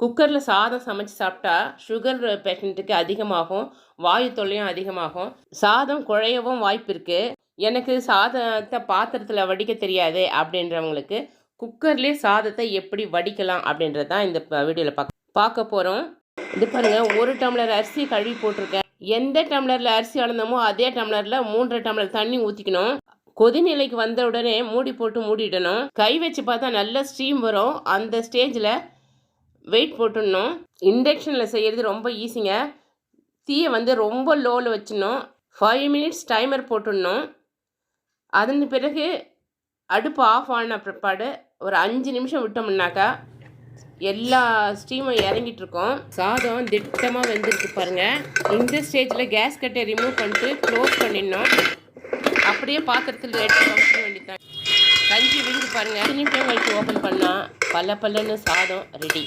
குக்கரில் சாதம் சமைச்சு சாப்பிட்டா சுகர் பேஷண்ட்டுக்கு அதிகமாகும் வாயு தொல்லையும் அதிகமாகும். சாதம் குழையவும் வாய்ப்பு இருக்குது எனக்கு சாதத்தை பாத்திரத்தில் வடிக்க தெரியாது அப்படின்றவங்களுக்கு குக்கர்லேயே சாதத்தை எப்படி வடிக்கலாம் அப்படின்றது தான் இந்த வீடியோவில் பார்க்க பார்க்க போகிறோம் இது பாருங்கள் ஒரு டம்ளர் அரிசி கழுவி போட்டிருக்கேன். எந்த டம்ளரில் அரிசி அளந்தோமோ அதே டம்ளரில் மூன்றரை டம்ளர் தண்ணி ஊற்றிக்கணும் கொதிநிலைக்கு வந்த உடனே மூடி போட்டு மூடிடணும். கை வச்சு பார்த்தா நல்ல ஸ்டீம் வரும். அந்த ஸ்டேஜில் வெயிட் போட்டுடணும். இண்டக்ஷனில் செய்கிறது ரொம்ப ஈஸிங்க தீயை வந்து ரொம்ப லோவில் வச்சிடணும். ஃபைவ் மினிட்ஸ் டைமர் போட்டுடணும். அதன் பிறகு அடுப்பு ஆஃப் ஆன பிற்பாடு ஒரு அஞ்சு நிமிஷம் விட்டோம்னாக்கா எல்லா ஸ்டீமும் இறங்கிட்டு இருக்கோம் சாதம் திட்டமாக வெந்துருக்கு பாருங்கள் இந்த ஸ்டேஜில் கேஸ் கட்டை ரிமூவ் பண்ணிட்டு க்ளோஸ் பண்ணிடணும். அப்படியே பாத்திரத்தில் எடுத்து வைக்க வேண்டியதான் கஞ்சி விழுந்து பாருங்க. திருப்பி உங்களுக்கு ஓப்பன் பண்ணால் பல்ல பல்லன்னு சாதம் ரெடி